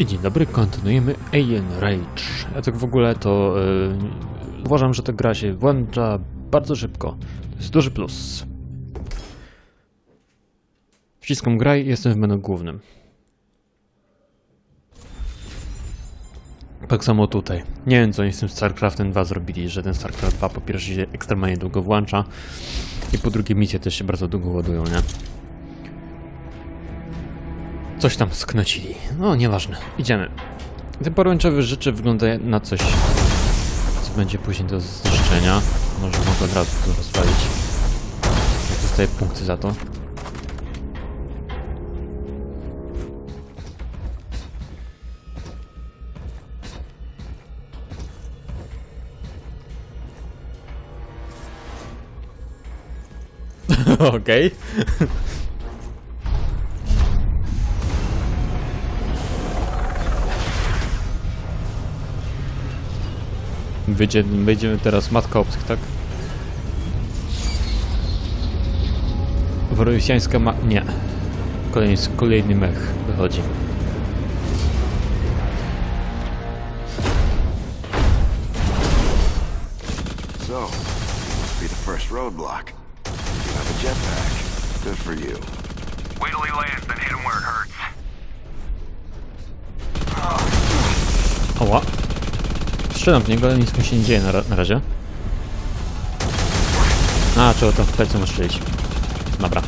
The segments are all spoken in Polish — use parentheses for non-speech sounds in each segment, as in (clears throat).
I dzień dobry, kontynuujemy Alien Rage. Ja tak w ogóle to yy, uważam, że ta gra się włącza bardzo szybko. To jest duży plus. Wciskam graj i jestem w menu głównym. Tak samo tutaj. Nie wiem co oni z tym StarCraftem 2 zrobili, że ten StarCraft 2 po pierwsze się ekstremalnie długo włącza i po drugie misje też się bardzo długo ładują, nie? Coś tam sknocili. No, nieważne. Idziemy. Ten poręczowy rzeczy wygląda na coś, co będzie później do zniszczenia. Może mogę od razu to rozwalić. Dostaję punkty za to. (laughs) Okej. Wyjdzie, wyjdziemy teraz Matka Obcych, tak? Worojsiańska ma... nie. Kolejny, kolejny mech wychodzi. So, must be the first roadblock. You have a jetpack. Good for you. Wait till he lands, then hit him where it hurts. Strzelam w niego, ale nic mu się nie dzieje na, na razie. A, trzeba to w plecy mu strzelić. Dobra.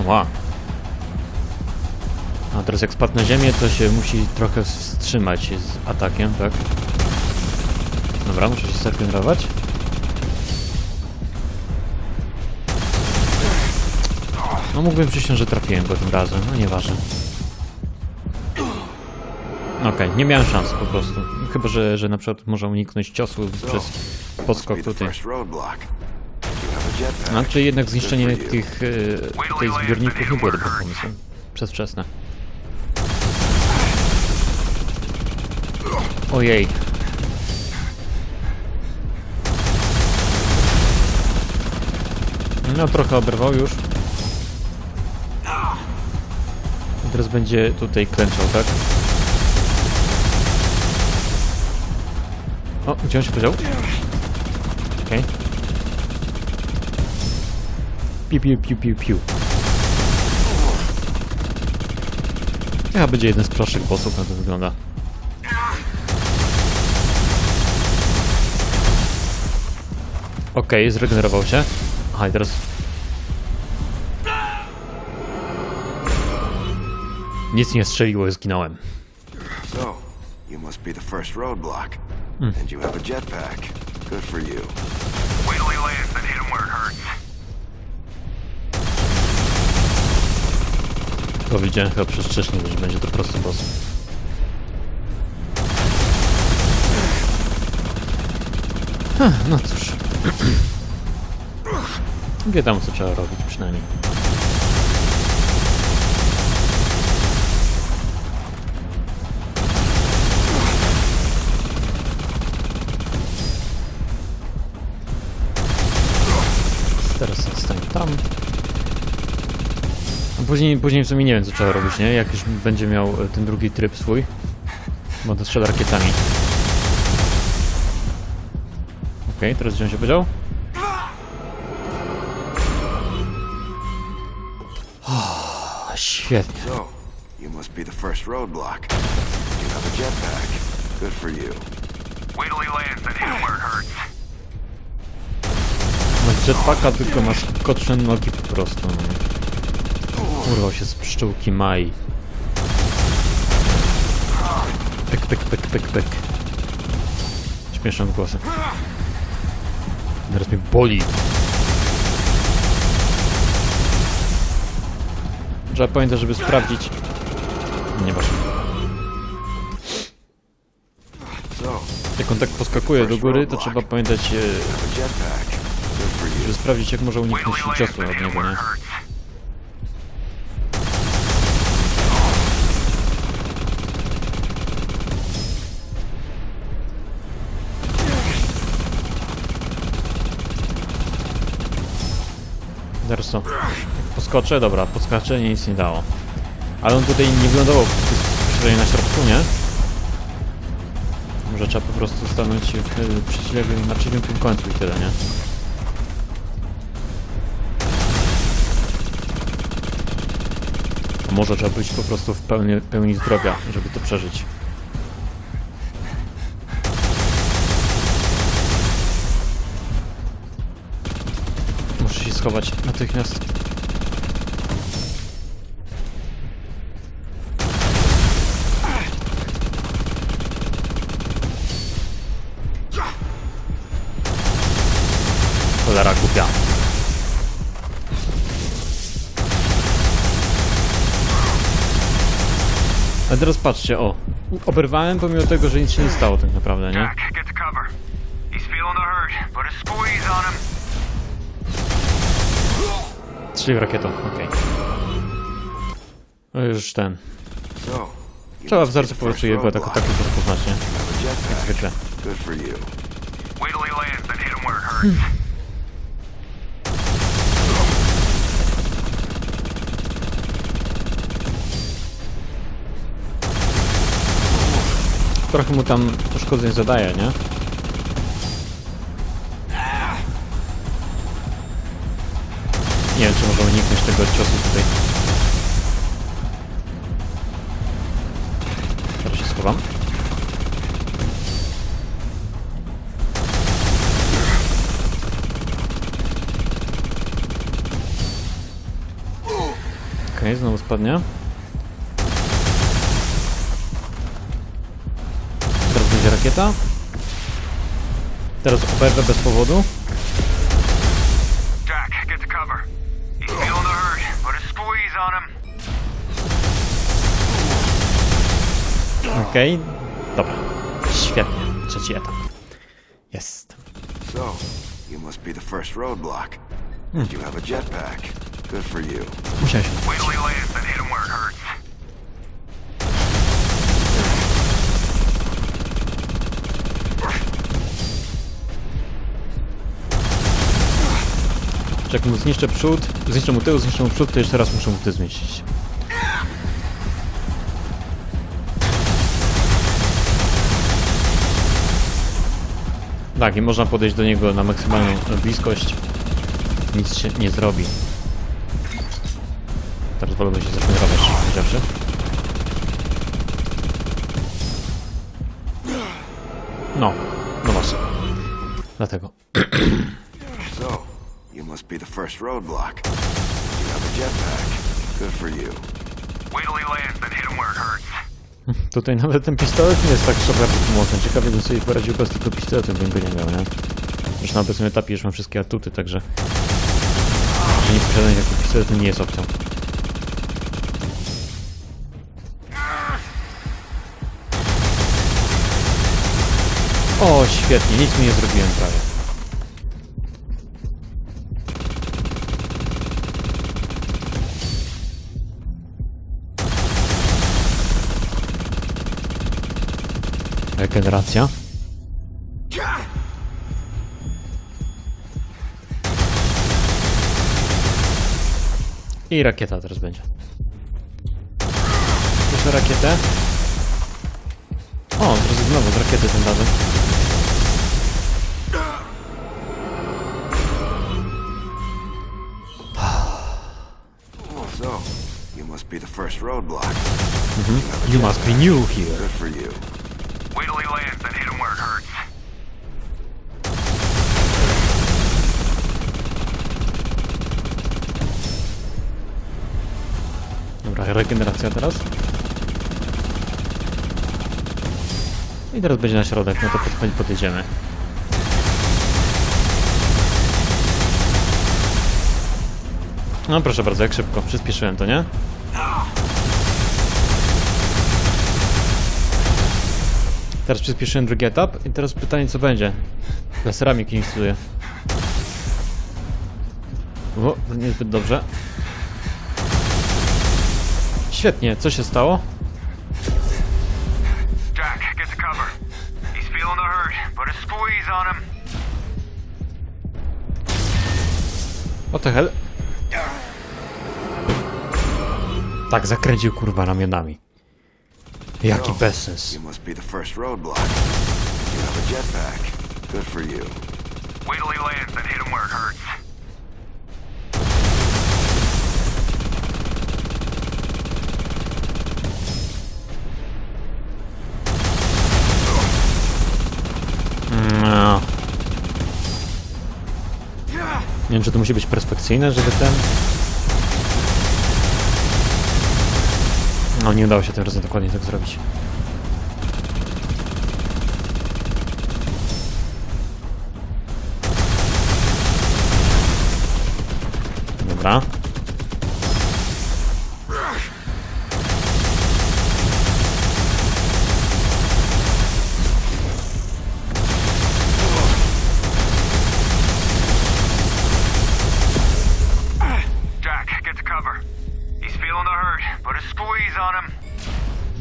Oła. A teraz jak spadł na ziemię, to się musi trochę wstrzymać z atakiem, tak? Dobra, muszę się zregenerować. No mógłbym przysiąść, że trafiłem go tym razem, no nieważne. Okej, nie miałem szans po prostu. Chyba, że, że na przykład może uniknąć ciosu przez podskok tutaj. a. No, czy jednak zniszczenie tych, e, tych zbiorników nie było dobrym pomysłem. Przedwczesne. Ojej. No trochę oberwał już. Teraz będzie tutaj klęczał, tak? O, gdzie on się podział? Okej. Piu, piu, piu, piu, piu. Chyba będzie jeden z prostszych sposób na to wygląda. Okej, zregenerował się. Aha, i teraz... Nic nie strzeliło, zginąłem. So, you must be the first roadblock. And you have a jetpack. Good for you. Wait till he lands, then hit him where it hurts. To widziałem chyba przez wcześniej, że będzie to prosty boss. Huh, No cóż. (clears throat) Wiadomo co trzeba robić przynajmniej. Później, później w sumie nie wiem co trzeba robić, nie? Jak już będzie miał e, ten drugi tryb swój. Bo to strzela rakietami. Okej, teraz gdzie on się podział? O, świetnie. So, you must be the first roadblock. You have a jetpack. Good for you. Wait till he lands, hit where it hurts. Masz jetpacka, tylko masz kotrzne nogi po prostu. no. Urwał się z pszczółki Mai. Pyk, pyk, pyk, pyk, pyk. Śmieszne głosy. Teraz mnie boli. Trzeba pamiętać, żeby sprawdzić. Nieważne. Jak on tak poskakuje do góry, to trzeba pamiętać, e, żeby sprawdzić, jak może uniknąć ciosu od niego, nie? To. Poskoczę? Dobra, podskoczenie nic nie dało. Ale on tutaj nie wylądował bezpośrednio na środku, nie? Może trzeba po prostu stanąć w przeciwległym, na przeciwnym końcu i tyle, nie? Może trzeba być po prostu w pełni, pełni zdrowia, żeby to przeżyć. Schować natychmiast. Cholera głupia. A teraz patrzcie, o. Oberwałem pomimo tego, że nic się nie stało tak naprawdę, nie? Jack, get to cover. He's feeling the hurt. Put a squeeze on him. Strzelił rakietą, okej. No już ten. Be wzorce the po prostu first jego tak, roadblock. tak rozpoznać, nie? Have a jetpack. Zwykle. Good for you. Wait till he lands, then hit him where it hurts. Trochę mu tam uszkodzeń zadaje, nie? Nie wiem, czy może uniknąć tego ciosu tutaj. Teraz się schowam. Okej, znowu spadnie. Teraz będzie rakieta. Teraz oberwę bez powodu. Okej. Dobra. Świetnie. Trzeci etap. Jest. So, you must be the first roadblock. And you have a jetpack. Good for you. Musiałeś. Wait till he lands, then hit him where it hurts. Jak mu zniszczę przód, zniszczę mu tył, zniszczę mu przód, to jeszcze raz muszę mu ty zmieścić. Tak, i można podejść do niego na maksymalną bliskość. Nic się nie zrobi. Teraz wolałbym się zregenerować, powiedziawszy. No, no właśnie. Dlatego. (clears throat) So, you must be the first roadblock. You have a jetpack. Good for you. Wait till he lands, then hit him where it hurts. (laughs) Tutaj nawet ten pistolet nie jest tak bardzo pomocny. Ciekawie bym sobie poradził bez tego pistoletu, bym go nie miał, nie? Już na obecnym etapie już mam wszystkie atuty, także... Że nie posiadanie takiego pistoletu nie jest opcją. O, świetnie, nic mi nie zrobiłem prawie. Regeneracja. I rakieta teraz będzie. Jeszcze rakietę. O, zrezygnował z rakiety tym razem. So, you must be the first roadblock. You have a You must be new here. Good for you. Regeneracja teraz. I teraz będzie na środek, no to pod, podjedziemy. No proszę bardzo, jak szybko, przyspieszyłem to, nie? Teraz przyspieszyłem drugi etap i teraz pytanie co będzie. Laserami kinistuję. O, niezbyt dobrze. Świetnie, co się stało? Jack, get to cover. He's feeling the hurt. Put a squeeze on him. What the hell? Tak zakręcił kurwa ramionami. Jaki So, bezsens. You must be the first roadblock. You have a jetpack. Good for you. Wait till he lands, then hit him where it hurts. No. Nie wiem, czy to musi być perspekcyjne, żeby ten... No, nie udało się tym razem dokładnie tak zrobić.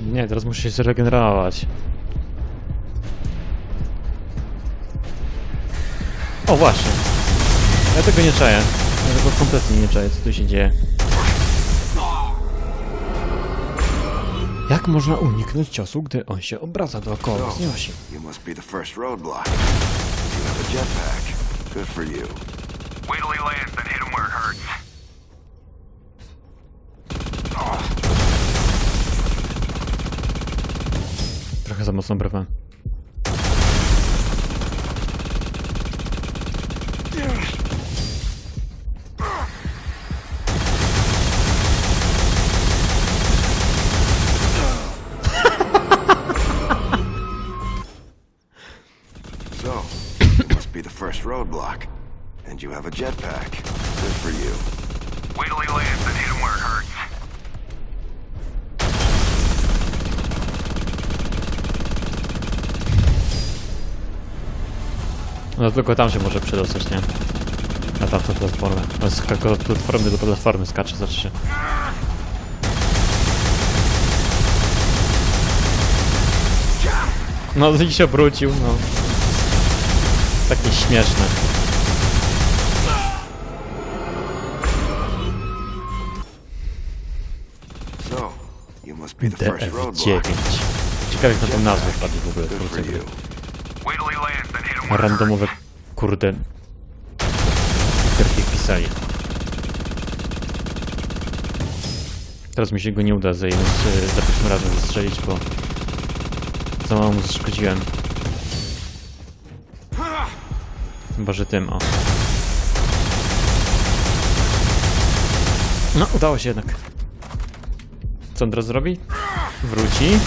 Nie, teraz muszę się zregenerować. O, właśnie. Ja tego nie czaję. Ja tego kompletnie nie czaję, co tu się dzieje. Jak można uniknąć ciosu, gdy on się obraca dookoła wznosi? you must be the first roadblock. You have a jetpack. Good for you. Wait till he lands, Trochę za mocno brałem. So, must be the first roadblock. And you have a jetpack. Good for you. No tylko tam się może przedostać, nie? Na tamtą platformę. No, z od platformy do platformy skacze zawsze się. No i się obrócił, no. Takie śmieszne. So, you must be the first DF9. roadblock. Ciekawe jak na tą nazwę wpadli w ogóle twórcy gry. Wait till he lands, Randomowe, kurde... Literki wpisali. Teraz mi się go nie uda za, jednym, z- za pierwszym razem zastrzelić, bo... Za mało mu zaszkodziłem. Chyba, że tym, o. No, udało się jednak. Co on teraz zrobi? Wróci.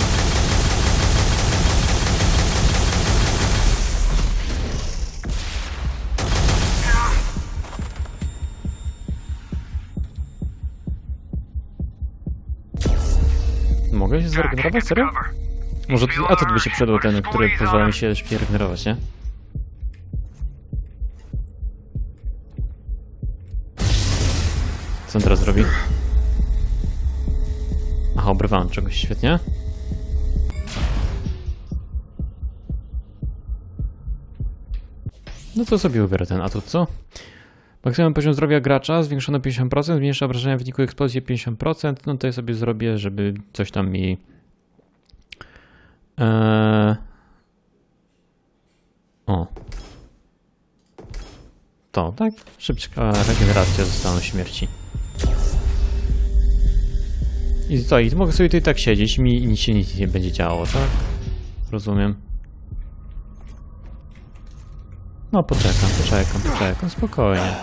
Mogę się zregenerować? Serio? Może a to by się przydał ten, który pozwala mi się szybciej regenerować, nie? Co on teraz robi? Aha, obrywałem czegoś, świetnie. No to sobie ubiorę ten atut, co? Maksymalny poziom zdrowia gracza zwiększony o 50%, zmniejsza obrażenia w wyniku eksplozji o 50%, no to ja sobie zrobię, żeby coś tam mi... Eee... O. To, tak? Szybka regeneracja zostaną śmierci. I co, i mogę sobie tutaj tak siedzieć, mi nic się nic nie będzie działo, tak? Rozumiem. No poczekam, poczekam, poczekam, spokojnie.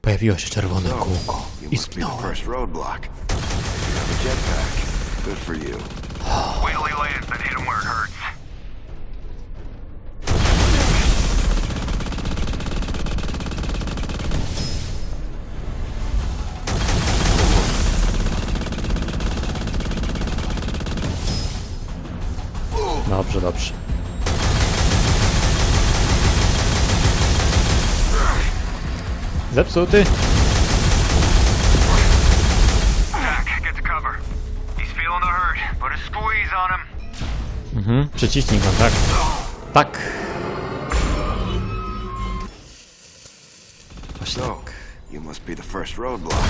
Pojawiło się czerwone kółko i zginąłem. Good for you. Wait till he lands, then hit him where it hurts. On him. Mhm, przyciśnij go, tak. Tak. Właśnie So, tak. you must be the first roadblock.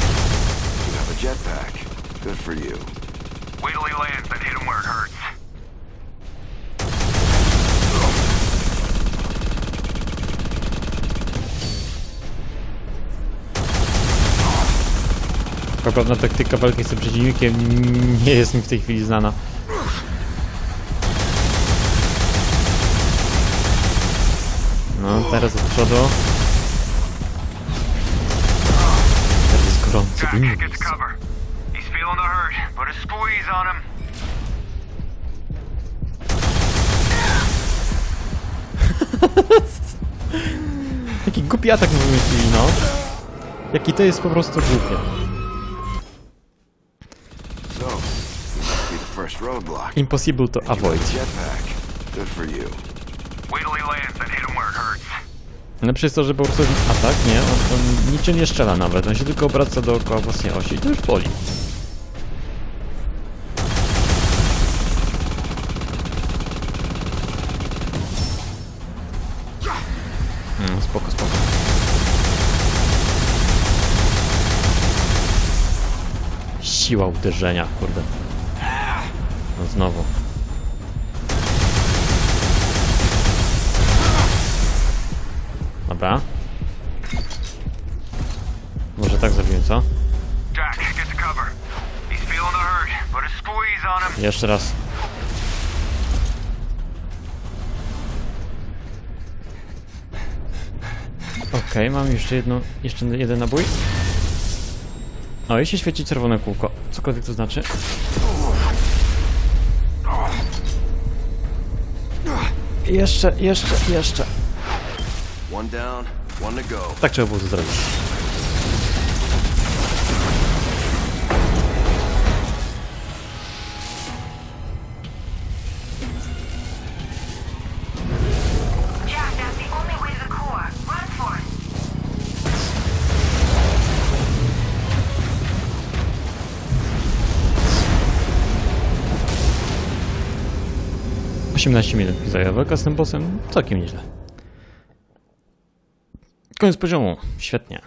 You have a jetpack. Good for you. Wait till he lands, then hit Poprawna taktyka walki z tym przeciwnikiem nie jest mi w tej chwili znana. No, teraz od przodu. Teraz jest gorąco. (laughs) Taki głupi atak wymyślili, no. Jaki to jest po prostu głupie. So, you must be the first roadblock. Impossible to You have avoid. a jetpack. Good for you. Wait till he lands, then hit him where it hurts. Lepsze jest to, że po prostu atak, nie? On, on niczym nie strzela nawet, on się tylko obraca dookoła własnej osi i to już boli. Mm, spoko, spoko. Siła uderzenia, kurde. No znowu. Dobra. Może tak zrobimy, co? Jeszcze raz. Okej, mam jeszcze jedno, jeszcze jeden nabój. O, i się świeci czerwone kółko. Cokolwiek to znaczy. Jeszcze, jeszcze, jeszcze. One down, one to go. Tak trzeba było to zrobić. 18 minut mi zajęła walka z tym bossem. Całkiem nieźle. Koniec poziomu. Świetnie.